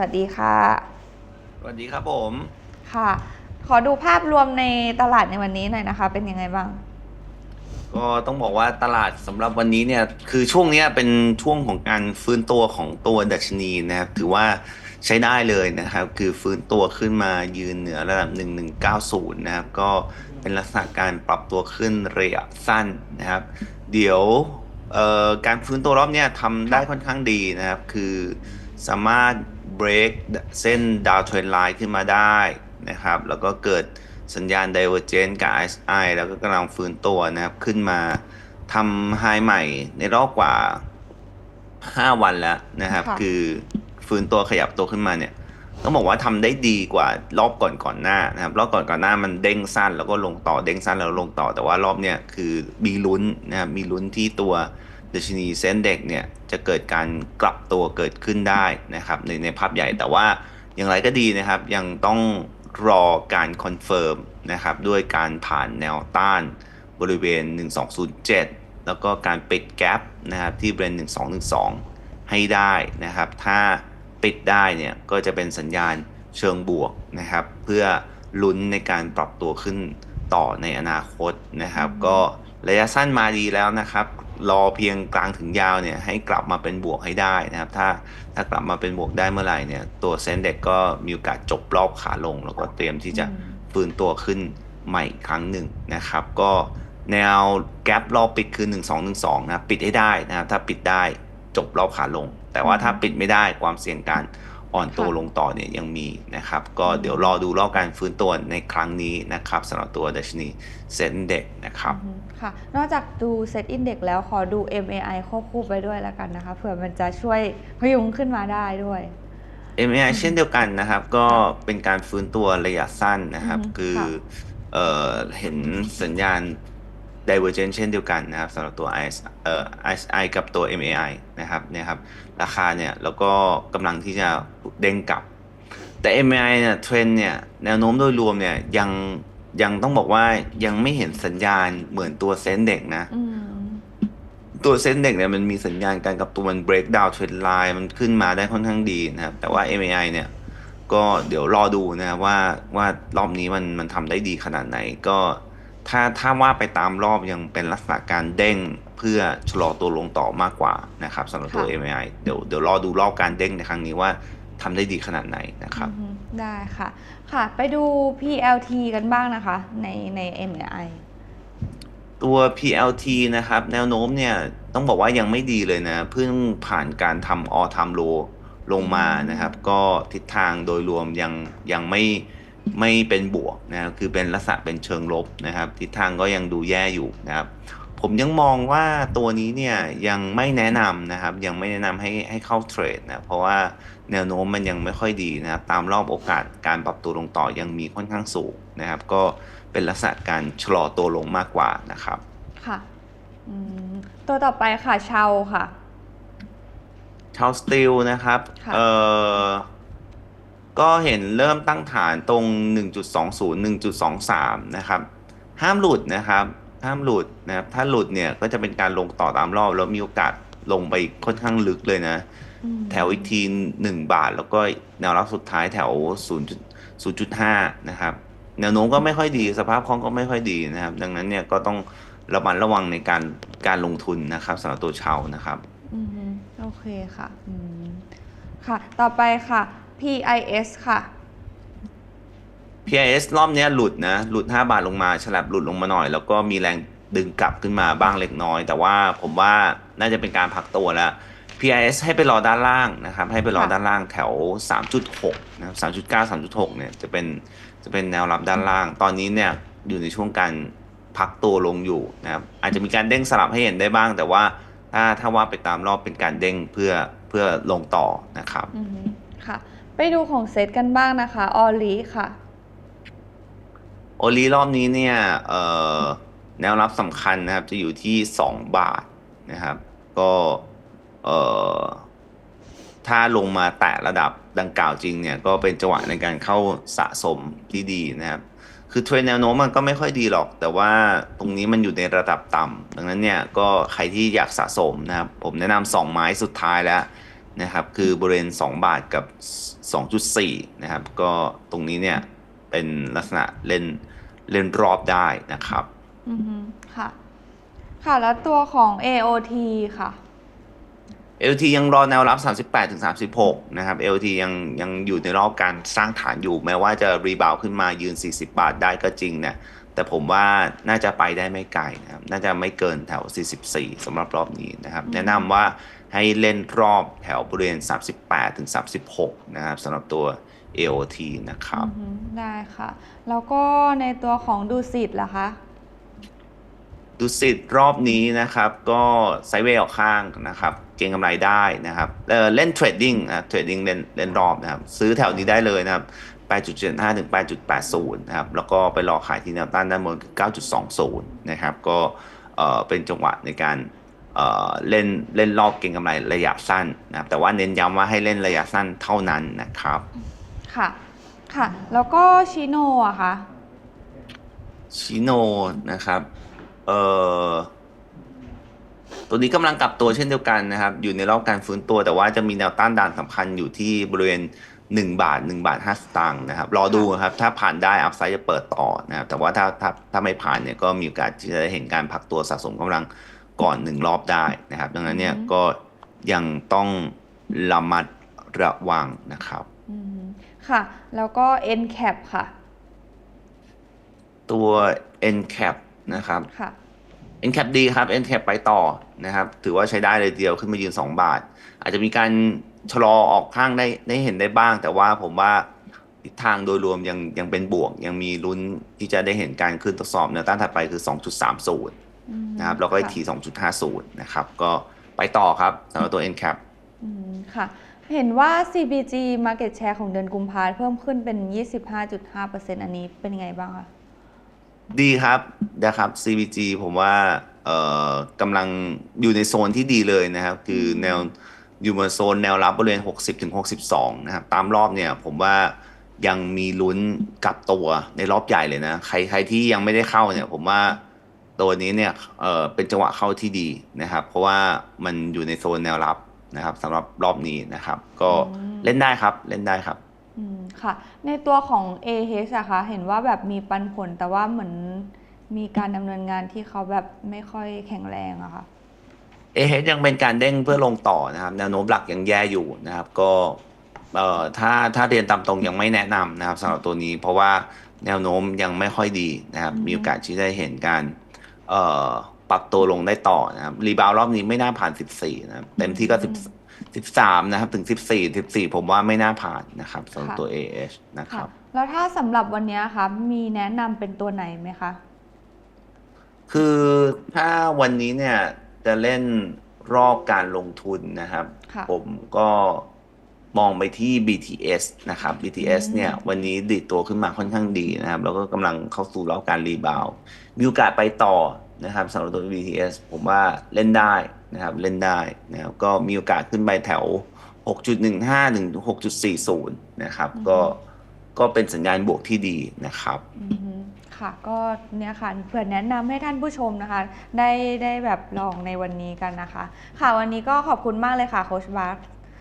สวัสดีค่ะ สวัสดีครับผม ค่ะ ขอดูภาพรวมในตลาดในวันนี้หน่อยนะคะ เป็นยังไงบ้าง ก็ต้องบอกว่าตลาดสำหรับวันนี้เนี่ย คือช่วงเนี้ยเป็นช่วงของการฟื้นตัวของตัวดัชนีนะครับ ถือว่าใช้ได้เลยนะครับ คือฟื้นตัวขึ้นมายืนเหนือระดับ 1190 นะครับ ก็เป็นลักษณะการปรับตัวขึ้นระยะสั้นนะครับ เดี๋ยวเอ่อการฟื้นตัวรอบเนี้ยทำได้ค่อนข้างดีนะครับ คือสามารถ break เส้นดาวเทรนไลน์ขึ้นมาได้นะครับ แล้วก็เกิดสัญญาณ divergence กับ RSI แล้วก็กำลังฟื้นตัวนะครับ ขึ้นมาทำไฮใหม่ในรอบกว่า 5 วันแล้วนะครับค่ะคือฟื้นตัวขยับตัวขึ้นมาเนี่ยต้องบอกว่าทำได้ดีกว่ารอบก่อนก่อนๆหน้านะครับ รอบก่อนก่อนหน้ามันเด้งสั้นแล้วก็ลงต่อเด้งสั้นแล้วลงต่อแต่ว่ารอบเนี้ยคือมีลุ้นนะครับมีลุ้นที่ตัว ดัชนีเซ็นเด็กเนี่ยจะเกิดการกลับตัวเกิดขึ้นได้นะครับในในภาพใหญ่แต่ว่าอย่างไรก็ดีนะครับยังต้องรอการคอนเฟิร์มนะครับด้วยการผ่านแนวต้านบริเวณ 1207 แล้วก็การปิดแกลบนะครับที่บริเวณ 1212 ให้ได้นะครับถ้าปิดได้เนี่ยก็จะเป็นสัญญาณเชิงบวกนะครับเพื่อลุ้นในการปรับตัวขึ้นต่อในอนาคตนะครับก็ ระยะสั้นมาดีแล้วนะครับ รอเพียงกลางถึงยาวเนี่ยให้กลับมาเป็นบวกให้ได้นะครับ ถ้าถ้ากลับมาเป็นบวกได้เมื่อไหร่เนี่ยตัวเซ็นเด็กก็มีโอกาสจบรอบขาลง แล้วก็เตรียมที่จะอืมฟื้นตัวขึ้นใหม่อีกครั้งหนึ่งนะครับ ก็แนวแกลบรอบปิดคือ 1212นะครับปิดให้ได้นะครับ ถ้าปิดได้จบรอบขาลง แต่ว่าถ้าปิดไม่ได้ความเสี่ยงการอ่อนตัวค่ะลงต่อเนี่ยยังมีนะครับ ก็เดี๋ยวรอดูรอบการฟื้นตัวในครั้งนี้นะครับสำหรับตัวดัชนีเซ็นเด็กนะครับอืม ค่ะ นอกจากดูเซตอินเด็กแล้วขอดู MAI ควบคู่ไปด้วยแล้วกันนะคะเผื่อมันจะช่วยพยุงขึ้นมาได้ด้วย MAI เช่นเดียวกันนะครับ ก็เป็นการฟื้นตัวระยะสั้นนะครับอืมคือค่ะเอ่อเห็นสัญญาณ divergence เช่นเดียวกันนะครับสำหรับตัว IS เอ่อ ISI กับตัว MAI นะครับเนี่ยครับราคาเนี่ยแล้วก็กำลังที่จะเด้งกลับ แต่ MAI เนี่ยเทรนเนี่ยแนวโน้มโดยรวมเนี่ยยัง ยังต้องบอกว่ายังไม่เห็นสัญญาณเหมือนตัวเซนเด็กนะอืมตัวเส้นเด็กเนี่ยมันมีสัญญาณการกลับตัวมัน break down trend line มันขึ้นมาได้ค่อนข้างดีนะครับ แต่ว่า MAI เนี่ยก็เดี๋ยวรอดูนะครับว่าว่ารอบนี้มันมันทำได้ดีขนาดไหนก็ถ้าถ้าว่าไปตามรอบยังเป็นลักษณะการเด้งเพื่อชะลอตัวลงต่อมากกว่านะครับสำหรับตัวค่ะ MAI เดี๋ยวเดี๋ยวรอดูรอบการเด้งในครั้งนี้ว่า ทำได้ดีขนาดไหนนะครับอืมได้ค่ะ ค่ะ ไปดู PLT กันบ้างนะคะ ในใน MAI ตัว PLT นะครับ แนวโน้มเนี่ย ต้องบอกว่ายังไม่ดีเลยนะ เพิ่งผ่านการทำ all time low ลงมานะครับ ก็ทิศทางโดยรวมยังยังไม่ไม่เป็นบวกนะครับคือเป็นลักษณะเป็นเชิงลบนะครับ ทิศทางก็ยังดูแย่อยู่นะครับ ผมยังมองว่าตัวนี้เนี่ยยังไม่แนะนำนะครับ ยังไม่แนะนำให้ให้เข้าเทรดนะ เพราะว่าแนวโน้มมันยังไม่ค่อยดีนะครับ ตามรอบโอกาสการปรับตัวลงต่อยังมีค่อนข้างสูงนะครับ ก็เป็นลักษณะการชะลอตัวลงมากกว่านะครับ ค่ะอืมตัวต่อไปค่ะเชาค่ะชาวสตีลนะครับค่ะเอ่อก็เห็นเริ่มตั้งฐานตรง 1.20 1.23 นะครับ ห้ามหลุดนะครับ ห้ามหลุดนะครับ ถ้าหลุดเนี่ยก็จะเป็นการลงต่อตามรอบ แล้วมีโอกาสลงไปค่อนข้างลึกเลยนะอืมแถวอีกที1บาท แล้วก็แนวรับสุดท้ายแถว0 0.5นะครับ แนวโน้มก็ไม่ค่อยดี สภาพคล่องก็ไม่ค่อยดีนะครับ ดังนั้นเนี่ยก็ต้องระมัดระวังในการการลงทุนนะครับสำหรับตัวเชานะครับอืมโอเคค่ะอืมค่ะ ต่อไปค่ะ PIS ค่ะ PIS รอบเนี้ยหลุดนะ หลุด 5 บาทลงมาฉลับหลุดลงมาหน่อย แล้วก็มีแรงดึงกลับขึ้นมาบ้างเล็กน้อย แต่ว่าผมว่าน่าจะเป็นการพักตัวแล้ว PIS ให้ไปรอด้านล่างนะครับ ให้ไปรอค่ะด้านล่างแถว 3.6นะครับ3.9 3.6เนี่ยจะเป็นจะเป็นแนวรับด้านล่าง ตอนนี้เนี่ยอยู่ในช่วงการพักตัวลงอยู่นะครับ อาจจะมีการเด้งสลับให้เห็นได้บ้าง แต่ว่าถ้าถ้าว่าไปตามรอบเป็นการเด้งเพื่อเพื่อลงต่อนะครับอืมค่ะ ไปดูของเซตกันบ้างนะคะ ออลีค่ะ โอลีรอบนี้เนี่ยแนวรับสำคัญนะครับ จะอยู่ที่ 2 บาทนะครับ ก็ถ้าลงมาแตะระดับดังกล่าวจริงเนี่ย ก็เป็นจังหวะในการเข้าสะสมที่ดีนะครับ คือเทรนแนวโน้มมันก็ไม่ค่อยดีหรอก แต่ว่าตรงนี้มันอยู่ในระดับต่ำดังนั้นเนี่ยก็ใครที่อยากสะสมนะครับ ผมแนะนำสองไม้สุดท้ายแล้วนะครับ คือบริเวณ 2 บาทกับ 2.4 นะครับ ก็ตรงนี้เนี่ย เป็นลักษณะเล่นเล่นรอบได้นะครับ อือฮึค่ะ ค่ะ แล้วตัวของ AOT ค่ะ LT ยังรอแนวรับ 38ถึง36 นะครับ LT ยังยังอยู่ในรอบการสร้างฐานอยู่ แม้ว่าจะรีบาวขึ้นมายืน 40 บาทได้ก็จริงเนี่ยแต่ผมว่าน่าจะไปได้ไม่ไกลนะครับ น่าจะไม่เกินแถว 44สำหรับรอบนี้นะครับอืมแนะนำว่า ให้เล่นรอบแถวบริเวณ 38ถึง36 นะครับสำหรับตัว AOT นะครับอือฮึได้ค่ะ แล้วก็ในตัวของดูสิตล่ะคะดูสิตรอบนี้นะครับก็ไซด์เวย์ออกข้างนะครับ เก็งกำไรได้นะครับเอ่อเล่นเทรดดิ้งนะเทรดดิ้งเล่นเล่นรอบนะครับ ซื้อแถวนี้ได้เลยนะครับ8.75ถึง8.80นะครับแล้วก็ไปรอขายที่แนวต้านด้านบนคือ9.20นะครับก็เอ่อเป็นจังหวะในการ เอ่อเล่นเล่นรอบเก็งกำไรระยะสั้นนะครับแต่ว่าเน้นย้ำว่าให้เล่นระยะสั้นเท่านั้นนะครับค่ะค่ะ แล้วก็ชิโนอะคะชิโนนะครับเอ่อตัวนี้กำลังกลับตัวเช่นเดียวกันนะครับ อยู่ในรอบการฟื้นตัว แต่ว่าจะมีแนวต้านด่านสำคัญอยู่ที่บริเวณ1 บาท 1 บาท5สตางค์นะครับรอดูนะครับ ถ้าผ่านได้อัพไซด์จะเปิดต่อนะครับแต่ว่าถ้าถ้าถ้าไม่ผ่านเนี่ยก็มีโอกาสที่จะได้เห็นการพักตัวสะสมกำลัง ก่อนหนึ่งรอบได้นะครับ ดังนั้นเนี่ยอืมก็ยังต้องระมัดระวังนะครับอืมค่ะ แล้วก็ NCAP ค่ะ ตัว NCAP นะครับค่ะ NCAP ดีครับ NCAP ไปต่อนะครับ ถือว่าใช้ได้เลยทีเดียวขึ้นมายืน 2 บาท อาจจะมีการชะลอออกข้างได้ได้เห็นได้บ้าง แต่ว่าผมว่าทิศทางโดยรวมยังยังเป็นบวก ยังมีลุ้นที่จะได้เห็นการขึ้นทดสอบแนวต้านถัดไปคือ 2.30อืม นะครับแล้วก็อีกค่ะที2.50นะครับก็ไปต่อครับสำหรับตัว NCAP อืมค่ะ เห็นว่า CBG Market Share ของเดือนกุมภาเพิ่มขึ้นเป็น 25.5%อันนี้เป็นไงบ้างคะดีครับนะครับ CBG ผมว่าเอ่อกำลังอยู่ในโซนที่ดีเลยนะครับ คือแนวอยู่บนโซนแนวรับบริเวณ 60ถึง62 นะครับ ตามรอบเนี่ยผมว่ายังมีลุ้นกลับตัวในรอบใหญ่เลยนะ ใครใครที่ยังไม่ได้เข้าเนี่ยผมว่า ตัวนี้เนี่ยเอ่อเป็นจังหวะเข้าที่ดีนะครับ เพราะว่ามันอยู่ในโซนแนวรับนะครับสำหรับรอบนี้นะครับ ก็อืมเล่นได้ครับเล่นได้ครับอืมค่ะ ในตัวของ AH อะคะเห็นว่าแบบมีปันผลแต่ว่าเหมือนมีการดำเนินงานที่เขาแบบไม่ค่อยแข็งแรงอะค่ะเอเยังเป็นการเด้งเพื่อลงต่อนะครับ แนวโน้มหลักยังแย่อยู่นะครับ ก็เอ่อถ้าถ้าเรียนตามตรงยังไม่แนะนำนะครับสำหรับตัวนี้ เพราะว่าแนวโน้มยังไม่ค่อยดีนะครับอือฮึมีโอกาสที่ได้เห็นการเอ่อ ปรับตัวลงได้ต่อนะครับ รีบาวรอบนี้ไม่น่าผ่าน14นะครับเต็มที่ก็10 13นะครับ ถึง14 14ผมว่าไม่น่าผ่านนะครับสำหรับตัว AH นะคค่ะรับ แล้วถ้าสำหรับวันเนี้ยคะมีแนะนำเป็นตัวไหนไหมคะ คือถ้าวันนี้เนี่ยจะเล่นรอบการลงทุนนะครับค่ะผมก็ มองไปที่ BTS นะครับ BTS อืมเนี่ยวันนี้ดีดตัวขึ้นมาค่อนข้างดีนะครับ แล้วก็กำลังเข้าสู่รอบการรีบาวด์มีโอกาสไปต่อนะครับสำหรับตัว BTS ผมว่าเล่นได้นะครับเล่นได้นะครับก็มีโอกาสขึ้นไปแถว 6.15 ถึง 6.40 นะครับก็ก็เป็นสัญญาณบวกที่ดีนะครับอือฮึค่ะก็เนี่ยค่ะเผื่อแนะนำให้ท่านผู้ชมนะคะ ได้ได้แบบลองในวันนี้กันนะคะ ค่ะวันนี้ก็ขอบคุณมากเลยค่ะโคชบาร์